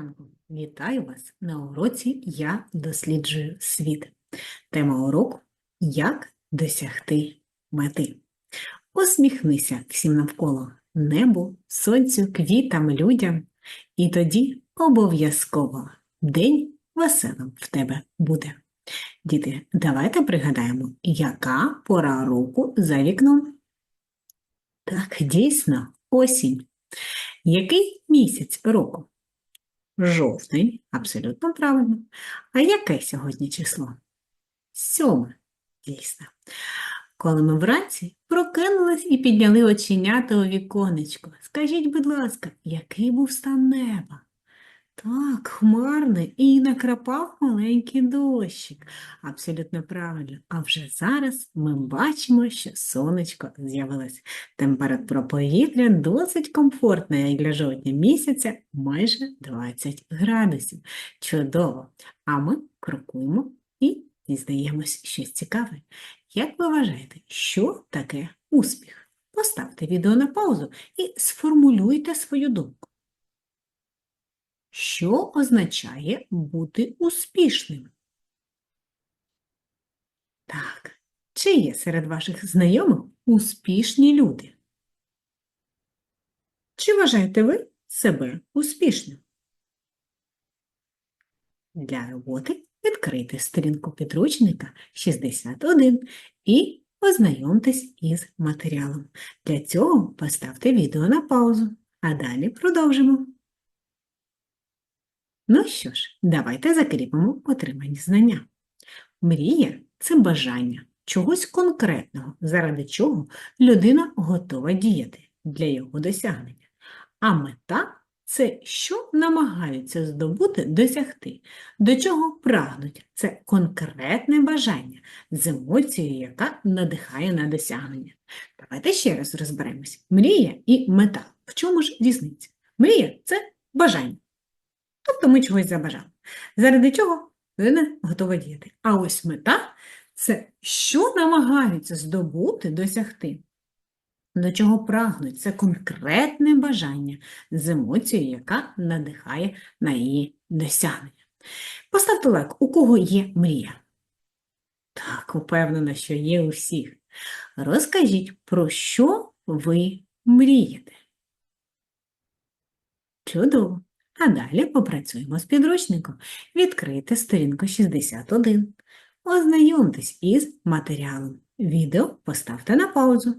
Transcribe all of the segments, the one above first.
ранку! Вітаю вас на уроці Я досліджую світ. Тема уроку Як досягти мети. Усміхнися всім навколо небу, сонцю, квітам, людям, і тоді обов'язково день веселим в тебе буде. Діти, давайте пригадаємо, яка пора року за вікном. Так, дійсно, осінь. Який місяць року? Жовтень, абсолютно правильно. А яке сьогодні число? Сьоме, дійсно. Коли ми вранці прокинулись і підняли оченята у віконечко, скажіть, будь ласка, який був стан неба? Так, хмарний і накрапав маленький дощик. Абсолютно правильно. А вже зараз ми бачимо, що сонечко з'явилось. Температура повітря досить комфортна, як для жовтня місяця, майже 20 градусів. Чудово! А ми крокуємо і дізнаємось щось цікаве. Як ви вважаєте, що таке успіх? Поставте відео на паузу і сформулюйте свою думку. Що означає бути успішним? Так, чи є серед ваших знайомих успішні люди? Чи вважаєте ви себе успішним? Для роботи відкрийте сторінку підручника 61 і ознайомтесь із матеріалом. Для цього поставте відео на паузу, а далі продовжимо. Ну що ж, давайте закріпимо отримані знання. Мрія це бажання чогось конкретного, заради чого людина готова діяти для його досягнення. А мета це що намагаються здобути, досягти, до чого прагнуть. Це конкретне бажання з емоцією, яка надихає на досягнення. Давайте ще раз розберемось. Мрія і мета. В чому ж різниця? Мрія це бажання. Тобто ми чогось забажали. Заради чого людина готова діяти. А ось мета це що намагаються здобути, досягти. До чого прагнуть? Це конкретне бажання з емоцією, яка надихає на її досягнення. Поставте лайк, у кого є мрія? Так, упевнена, що є у всіх. Розкажіть, про що ви мрієте? Чудово! А далі попрацюємо з підручником. Відкрийте сторінку 61. Ознайомтесь із матеріалом. Відео поставте на паузу.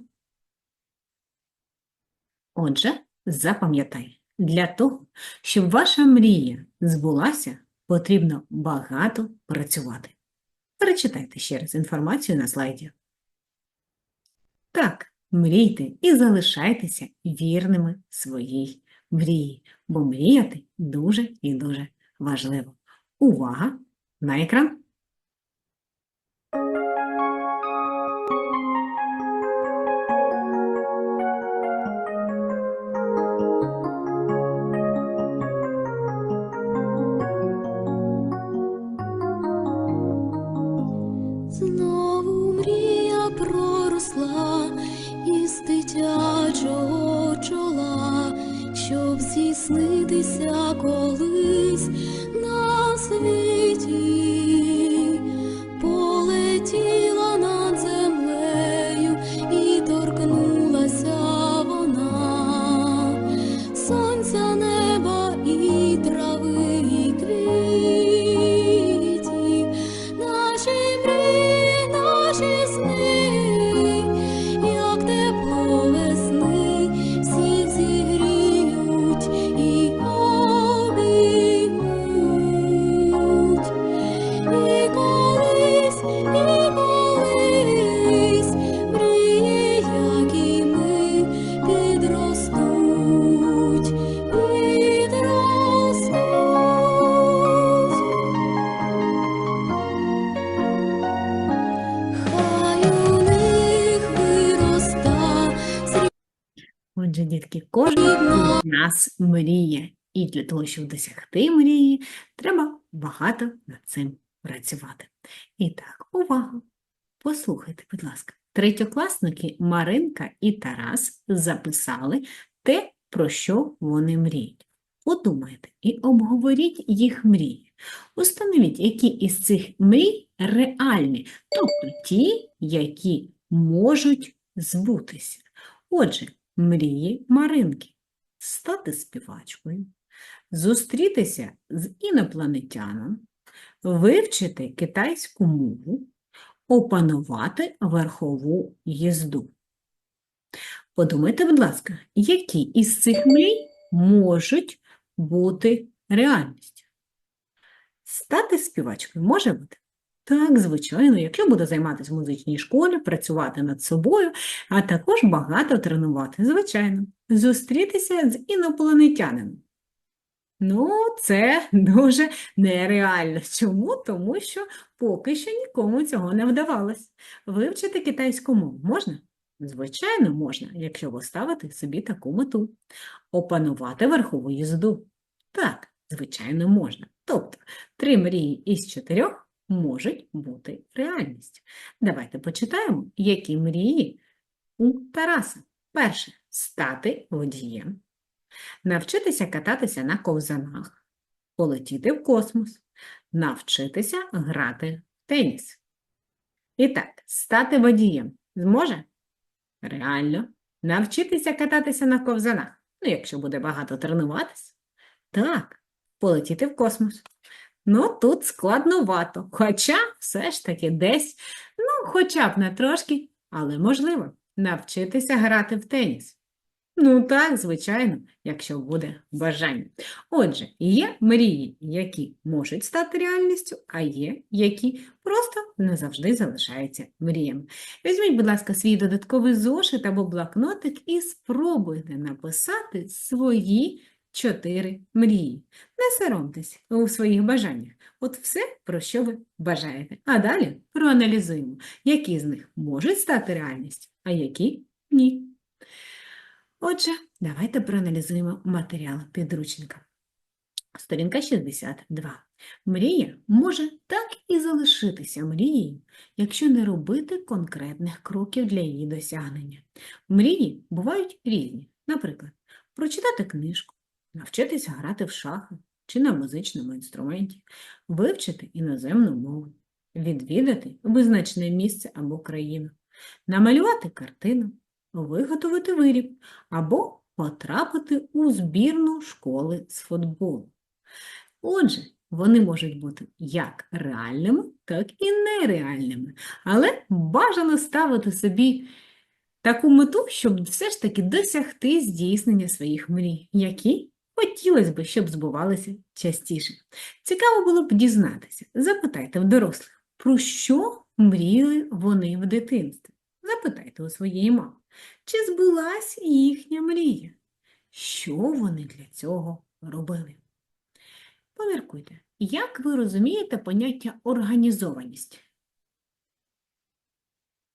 Отже, запам'ятай, для того, щоб ваша мрія збулася, потрібно багато працювати. Перечитайте ще раз інформацію на слайді. Так, мрійте і залишайтеся вірними своїй мрії, бо мріяти дуже і дуже важливо. Увага на екран! Кожен з нас мріє. І для того, щоб досягти мрії, треба багато над цим працювати. І так, увага! Послухайте, будь ласка, третьокласники Маринка і Тарас записали те, про що вони мріють. Подумайте і обговоріть їх мрії. Установіть, які із цих мрій реальні, тобто ті, які можуть збутися. Отже, мрії Маринки стати співачкою, зустрітися з інопланетяном, вивчити китайську мову, опанувати верхову їзду. Подумайте, будь ласка, які із цих мрій можуть бути реальністю? Стати співачкою може бути? Так, звичайно, якщо буде займатися в музичній школі, працювати над собою, а також багато тренувати, звичайно, зустрітися з інопланетянином. Ну, це дуже нереально. Чому? Тому що поки що нікому цього не вдавалось. Вивчити китайську мову можна? Звичайно, можна, якщо поставити собі таку мету. Опанувати верхову їзду? Так, звичайно, можна. Тобто, три мрії із чотирьох можуть бути реальністю. Давайте почитаємо, які мрії у Тараса. Перше стати водієм, навчитися кататися на ковзанах, полетіти в космос, навчитися грати в теніс. І так, стати водієм зможе? Реально. Навчитися кататися на ковзанах. Ну, якщо буде багато тренуватися. Так, полетіти в космос. Ну, тут складновато, хоча все ж таки десь, ну, хоча б не трошки, але можливо, навчитися грати в теніс. Ну так, звичайно, якщо буде бажання. Отже, є мрії, які можуть стати реальністю, а є, які просто не завжди залишаються мріями. Візьміть, будь ласка, свій додатковий зошит або блокнотик і спробуйте написати свої чотири мрії. Не соромтесь у своїх бажаннях. От все, про що ви бажаєте. А далі проаналізуємо, які з них можуть стати реальністю, а які ні. Отже, давайте проаналізуємо матеріал підручника. Сторінка 62. Мрія може так і залишитися мрією, якщо не робити конкретних кроків для її досягнення. Мрії бувають різні. Наприклад, прочитати книжку, навчитися грати в шахи чи на музичному інструменті, вивчити іноземну мову, відвідати визначене місце або країну, намалювати картину, виготовити виріб або потрапити у збірну школи з футболу. Отже, вони можуть бути як реальними, так і нереальними. Але бажано ставити собі таку мету, щоб все ж таки досягти здійснення своїх мрій, які хотілося б, щоб збувалися частіше. Цікаво було б дізнатися. Запитайте в дорослих, про що мріяли вони в дитинстві. Запитайте у своєї мами, чи збулась їхня мрія? Що вони для цього робили? Поміркуйте, як ви розумієте поняття організованість?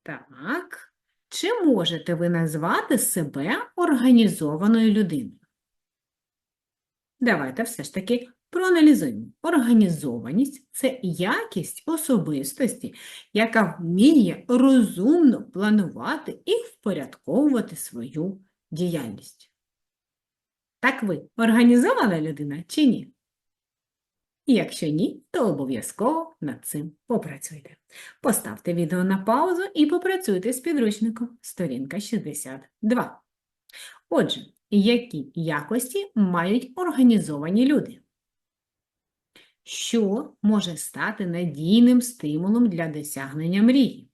Так, чи можете ви назвати себе організованою людиною? Давайте все ж таки проаналізуємо. Організованість – це якість особистості, яка вміє розумно планувати і впорядковувати свою діяльність. Так ви організована людина чи ні? І Якщо ні, то обов'язково над цим попрацюйте. Поставте відео на паузу і попрацюйте з підручником. Сторінка 62. Отже, які якості мають організовані люди? Що може стати надійним стимулом для досягнення мрії?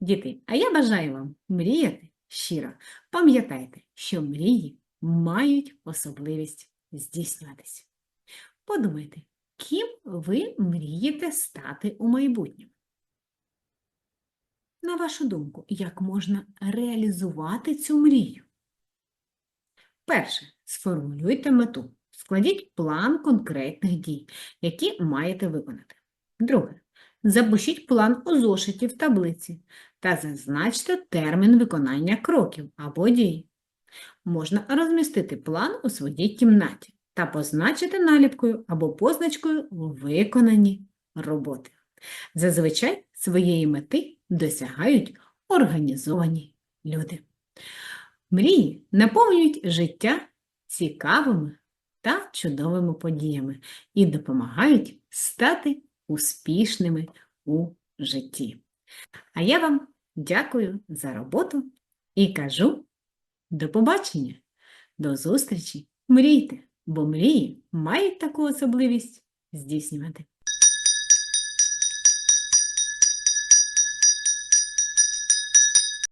Діти, а я бажаю вам мріяти щиро. Пам'ятайте, що мрії мають особливість здійснюватися. Подумайте, ким ви мрієте стати у майбутньому? На вашу думку, як можна реалізувати цю мрію? Перше, сформулюйте мету. Складіть план конкретних дій, які маєте виконати. Друге, запишіть план у зошиті в таблиці та зазначте термін виконання кроків або дій. Можна розмістити план у своїй кімнаті та позначити наліпкою або позначкою виконані роботи. Зазвичай своєї мети досягають організовані люди. Мрії наповнюють життя цікавими та чудовими подіями і допомагають стати успішними у житті. А я вам дякую за роботу і кажу до побачення, до зустрічі. Мрійте, бо мрії мають таку особливість здійснювати.